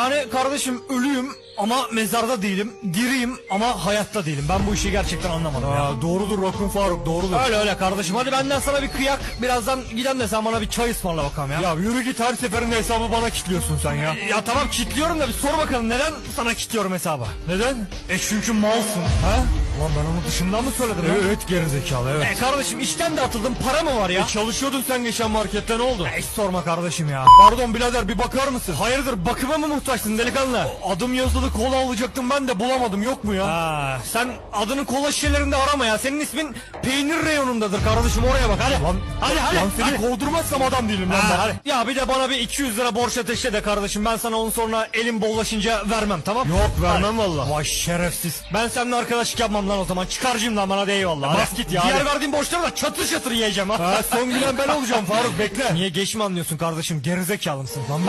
Yani kardeşim ölüyüm ama mezarda değilim. Diriyim ama hayatta değilim. Ben bu işi gerçekten anlamadım ya. doğrudur Rock'un Faruk doğrudur. Öyle öyle kardeşim. Hadi benden sana bir kıyak. Birazdan giden de sen bana bir çay ısmarla bakalım ya. Ya yürü git her seferinde hesabı bana kilitliyorsun sen ya. Ya tamam kilitliyorum da bir sor bakalım neden sana kilitliyorum hesabı? Neden? E çünkü malsın. Ha? Ulan ben onu dışından mı söyledim Evet, Evet gerizekalı evet. E kardeşim işten de atıldım para mı var ya? E, çalışıyordun sen geçen markette ne oldu? E, hiç sorma kardeşim ya. Pardon birader bir bakar mısın? Hayırdır bakıma mı muhtaçsın delikanlı? Adım yazılı kola alacaktım ben de bulamadım yok mu ya? Ha, sen adını kola şişelerinde arama ya. Senin ismin peynir reyonundadır kardeşim oraya bak hadi. Lan, hadi hadi. Lan seni hadi. kovdurmazsam adam değilim lan Ha, ben. hadi. Ya bir de bana bir 200 lira borç ateşle de kardeşim. Ben sana onu sonra elim bollaşınca vermem tamam? Yok, vermem Hadi. valla. Vay şerefsiz. Ben seninle arkadaşlık yapmam lan o zaman. Çıkarcıyım lan bana de eyvallah. Bas git ya, Diğer hadi. verdiğim borçları da çatır çatır yiyeceğim ha. Ha, son gülen ben olacağım Faruk bekle. Niye geç mi anlıyorsun kardeşim? Gerizekalı mısın? Lan.